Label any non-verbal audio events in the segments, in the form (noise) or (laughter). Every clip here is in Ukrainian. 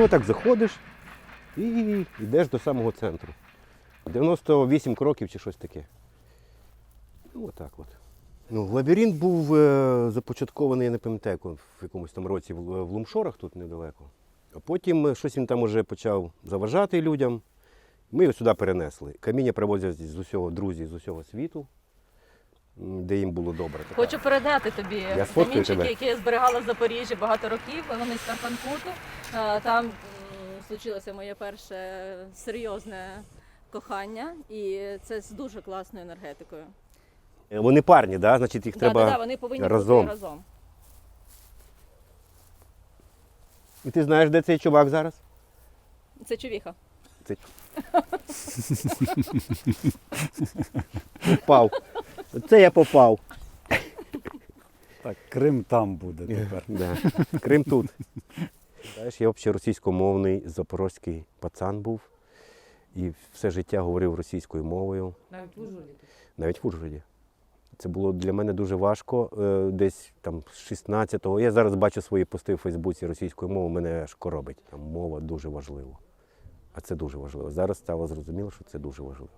Отак заходиш і йдеш до самого центру. 98 кроків чи щось таке. Ну, отак от. Ну, лабіринт був е, започаткований, я не пам'ятаю, в якомусь там році в, в Лумшорах тут недалеко. А потім е, щось він там уже почав заважати людям. Ми його сюди перенесли. Каміння привозять з усього друзі з усього світу, де їм було добре. Хочу передати тобі Я камінчики, які я зберігала в Запоріжжі багато років. Вони з Карпанкуту. Е, Там случилося моє перше серйозне кохання, і це з дуже класною енергетикою. Е, Вони парні, да? значить їх Да, треба. да, да, вони повинні разом. бути разом. І ти знаєш, де цей чувак зараз? Це човіха. Це... Попав. (laughs) Це я попав. Так, Крим там буде тепер. Да. Крим тут. Знаєш, я взагалі російськомовний запорозький пацан був. І все життя говорив російською мовою. Навіть в Ужгороді. Навіть в Ужгороді. Це було для мене дуже важко. е, Десь там з 16-го. Я зараз бачу свої пости в Фейсбуці російською мовою, мене аж коробить. Там мова дуже важлива. А це дуже важливо. Зараз стало зрозуміло, що це дуже важливо.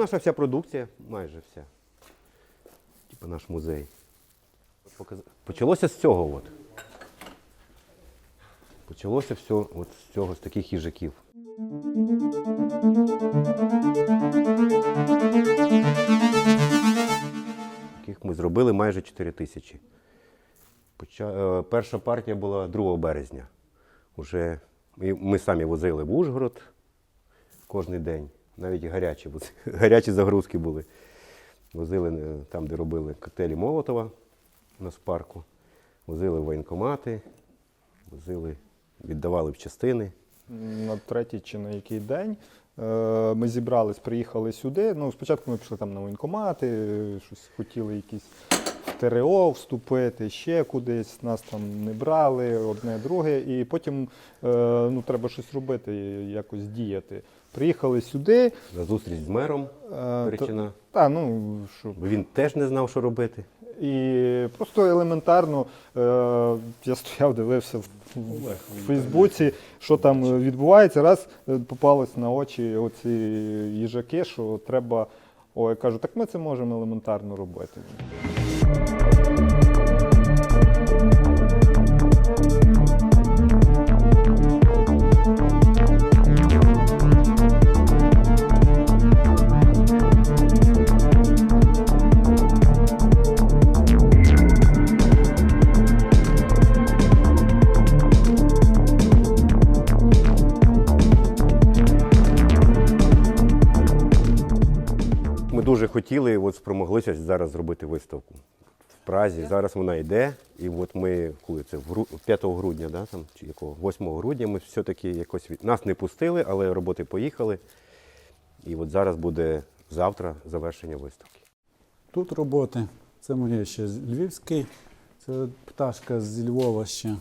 Наша вся продукція, майже вся. Типа наш музей. Почалося з цього. От. Почалося все от з цього, з таких їжаків. Яких ми зробили майже 4 тисячі. Поча- е, Перша партія була 2 березня. Уже ми самі возили в Ужгород кожен день. Навіть гарячі, (laughs) гарячі загрузки були. Возили е, там, де робили коктейлі Молотова у нас в парку. Возили в воєнкомати, возили, віддавали в частини. на третій чи на який день. Е, Ми зібрались, приїхали сюди. Ну, спочатку ми пішли там на воєнкомати, щось хотіли якісь в ТРО вступити, ще кудись. Нас там не брали, одне друге. І потім е, ну, треба щось робити, якось діяти. Приїхали сюди. За зустріч з мером е, Перечина. Та, ну, що, Бо він теж не знав, що робити. І просто елементарно е, я стояв, дивився в, в Фейсбуці, що там е, відбувається. Раз е, попалось на очі оці їжаки, що треба. О, я кажу, так ми це можемо елементарно робити. Хотіли от спромоглися зараз зробити виставку в Празі. Зараз вона йде. І от ми, коли це 5 грудня, да, там, чи якого, 8 грудня, ми все-таки якось від... нас не пустили, але роботи поїхали. І от зараз буде завтра завершення виставки. Тут роботи. Це моє ще львівський. Це пташка з Львова ще. Е,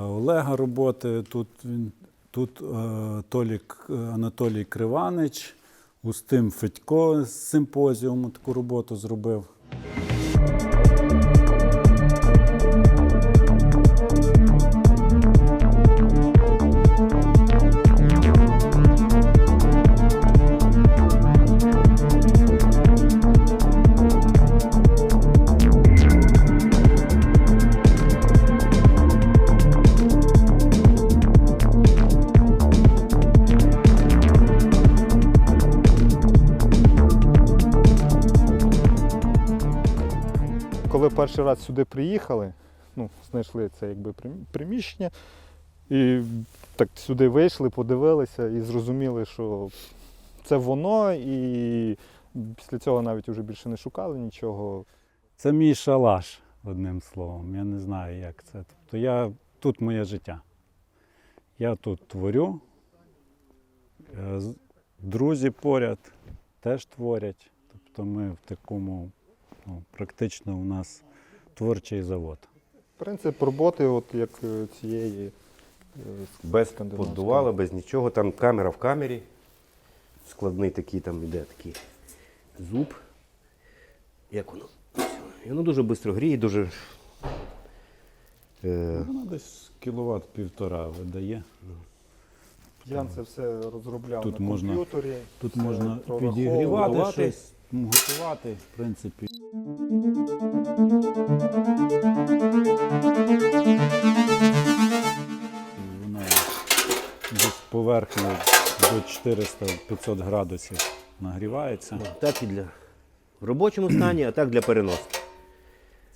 Олега роботи. Тут він тут е, Толік Анатолій Криванич, Устим Федько з симпозіуму таку роботу зробив. Перший раз сюди приїхали, ну, знайшли це якби приміщення, і так сюди вийшли, подивилися і зрозуміли, що це воно, і після цього навіть вже більше не шукали нічого. Це мій шалаш, одним словом. Я не знаю, як це. Тобто я тут моє життя. Я тут творю. Е, Друзі поряд теж творять. Тобто ми в такому ну, практично у нас творчий завод. Принцип роботи, от як е, цієї е, Без поддувала, без нічого. Там камера в камері. Складний такий там іде такий зуб. Як воно? І воно дуже швидко гріє, дуже. Е, Воно десь кіловат півтора видає. Ян це все розробляв Тут на можна- комп'ютері. Тут можна підігрівати щось, готувати, в принципі. Вона десь поверхнею до 400-500 градусів нагрівається. так і для в робочому стані, а так для переноски.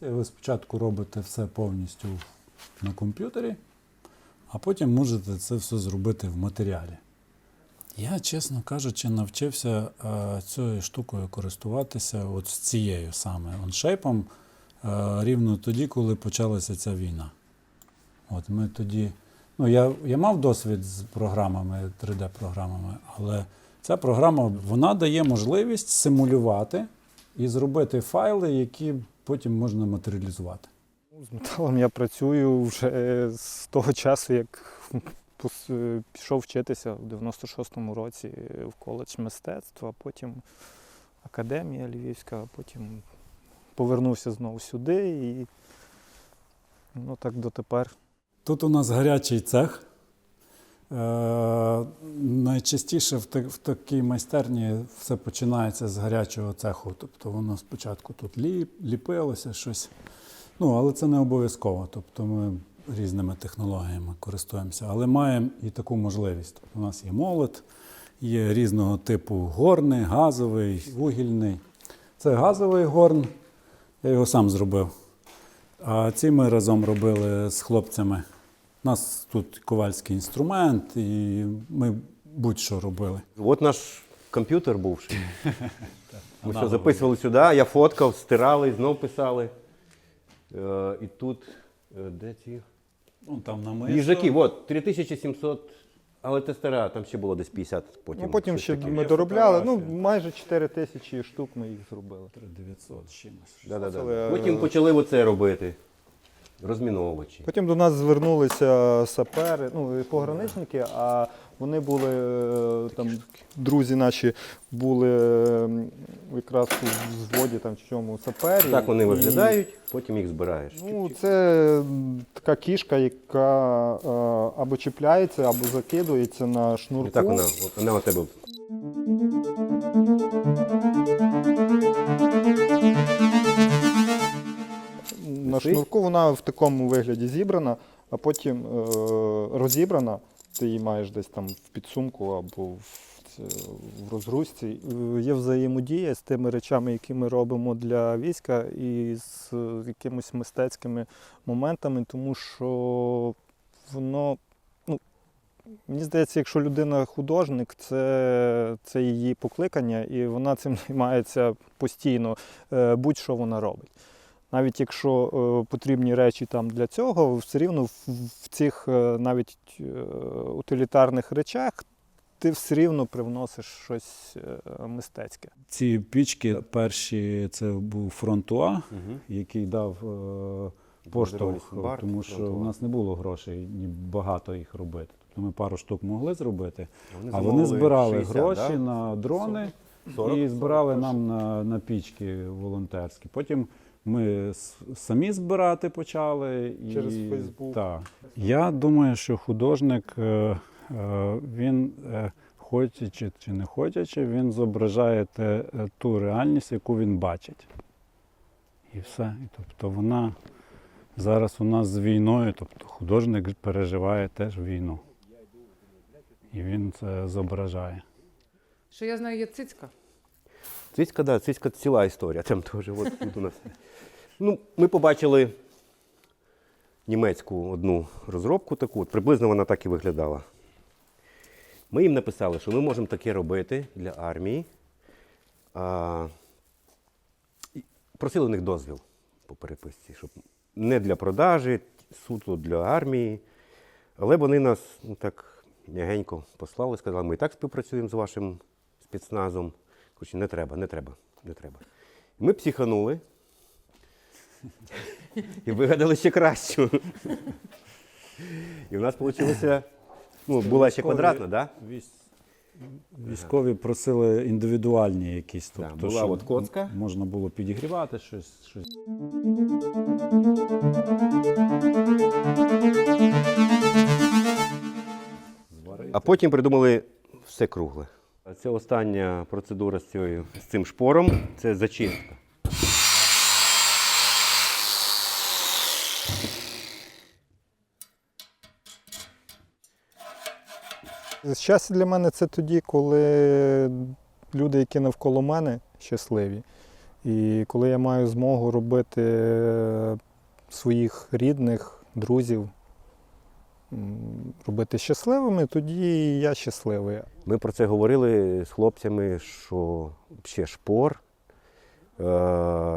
Це ви спочатку робите все повністю на комп'ютері, а потім можете це все зробити в матеріалі. Я, чесно кажучи, навчився е, цією штукою користуватися от цією саме оншейпом е, рівно тоді, коли почалася ця війна. От ми тоді. Ну, я, я мав досвід з програмами, 3D-програмами, але ця програма вона дає можливість симулювати і зробити файли, які потім можна матеріалізувати. З металом я працюю вже з того часу, як пішов вчитися в 96-му році в коледж мистецтва, потім академія Львівська, потім повернувся знову сюди і ну так дотепер. Тут у нас гарячий цех. Е, найчастіше в, в такій майстерні все починається з гарячого цеху. Тобто воно спочатку тут ліп, ліпилося щось. Ну, але це не обов'язково. Тобто ми різними технологіями користуємося. Але маємо і таку можливість. Тобто у нас є молот, є різного типу горни, газовий, вугільний. Це газовий горн. Я його сам зробив. А ці ми разом робили з хлопцями. У нас тут ковальський інструмент, і ми будь-що робили. От наш комп'ютер бувший. (laughs) Ми все записували сюди, я фоткав, стирали, знов писали. Е, і тут, е, де ці? Ну, там на мисо. Їжаки, от, 3700, але це стара, там ще було десь 50 потім. Ну, потім щось ще таке. ми доробляли. Ну, фотографія. майже 4 тисячі штук ми їх зробили. 3900 з чимось. Да-да-да. Потім почали оце робити. Розміновувачі. Потім до нас звернулися сапери, ну і пограничники, а вони були е, там, друзі наші були якраз у взводі там чи чому сапері. Так вони І, виглядають, потім їх збираєш. Ну, це така кішка, яка е, або чіпляється, або закидується на шнурку. І так вона, вона у тебе. Шнурку вона в такому вигляді зібрана, а потім е, розібрана. Ти її маєш десь там в підсумку або в, в розгрузці. Е, Є взаємодія з тими речами, які ми робимо для війська, і з е, якимись мистецькими моментами, тому що воно. ну, Мені здається, якщо людина художник, це, це її покликання, і вона цим (laughs) займається постійно, е, будь-що вона робить. Навіть якщо е, потрібні речі там для цього, все рівно в, в цих е, навіть е, утилітарних речах ти все рівно привносиш щось е, мистецьке. Ці пічки перші це був фронтуа, Угу. який дав е, поштовх, тому що фронтуа. у нас не було грошей ні багато їх робити. Тобто ми пару штук могли зробити, а вони збирали 60, гроші да? на дрони 40? і збирали нам на, на пічки волонтерські. Потім ми самі збирати почали. І, Через Фейсбук. Так. Я думаю, що художник, е, е, він, е, хочучи чи не хочучи, він зображає те, ту реальність, яку він бачить. І все. І, тобто вона зараз у нас з війною, тобто художник переживає теж війну. І він це зображає. Що я знаю, є цицька. Цицька, да, цицька ціла історія. Там теж от тут у нас. Ну, ми побачили німецьку одну розробку таку, от приблизно вона так і виглядала. Ми їм написали, що ми можемо таке робити для армії. А, просили у них дозвіл по переписці, щоб не для продажі, суто для армії. Але вони нас ну, так м'ягенько послали, сказали, ми і так співпрацюємо з вашим спецназом. Коротше, не треба, не треба, не треба. Ми психанули і вигадали ще кращу. І в нас вийшло, ну, була ще квадратна, да? Військові просили індивідуальні якісь, Да, тобто, була от коцка. можна було підігрівати щось. щось. А потім придумали все кругле. Це остання процедура з, цією, з цим шпором це зачистка. Щастя для мене це тоді, коли люди, які навколо мене, щасливі. І коли я маю змогу робити е, своїх рідних, друзів, робити щасливими, тоді я щасливий. Ми про це говорили з хлопцями, що ще шпор е,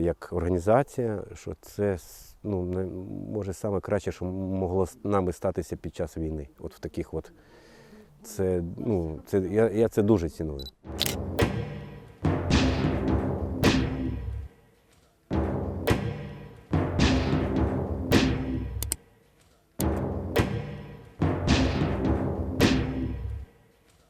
як організація, що це ну, може саме краще, що могло з нами статися під час війни. От в таких от. Це, ну, це, я, я це дуже ціную.